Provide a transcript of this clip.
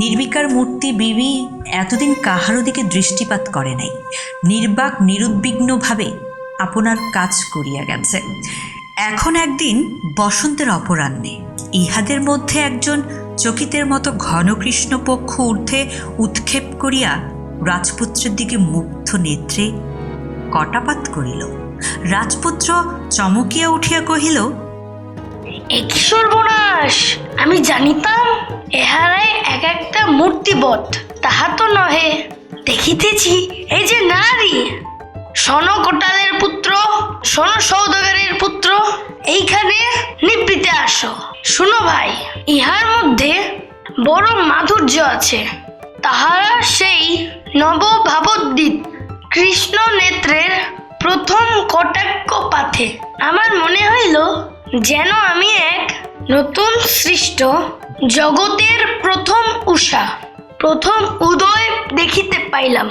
নির্বিকার মূর্তি বিবি এতদিন কাহারও দিকে দৃষ্টিপাত করে নাই। নির্বাক, নিরুদ্বিগ্নভাবে আপনার কাজ করিয়া গেছে। এখন একদিন বসন্তের অপরাহ্নে ইহাদের মধ্যে একজন চকিতের মতো ঘনকৃষ্ণ পক্ষ ঊর্ধ্বে উৎক্ষেপ করিয়া রাজপুত্রের দিকে মুগ্ধ নেত্রে কটাপাত করিল। রাজপুত্র চমকিয়া উঠিয়া কহিল সর্বনাশ! আমি জানিতাম, এহারাই একটা তাহা তো নহে। দেখিতেছি, এই যে নারী সন কোটালের পুত্র সন সৌদাগরের পুত্র, এইখানে নিবৃতে আসো। শুনো ভাই, ইহার মধ্যে বড় মাধুর্য আছে। তাহারা সেই নব নবভাবোদ্দিত কৃষ্ণ নেত্রের প্রথম কটাক্ষ পাথে। আমার মনে হইল যেন আমি এক নতুন সৃষ্ট জগতের প্রথম প্রথম উদয় দেখিতে পাইলাম।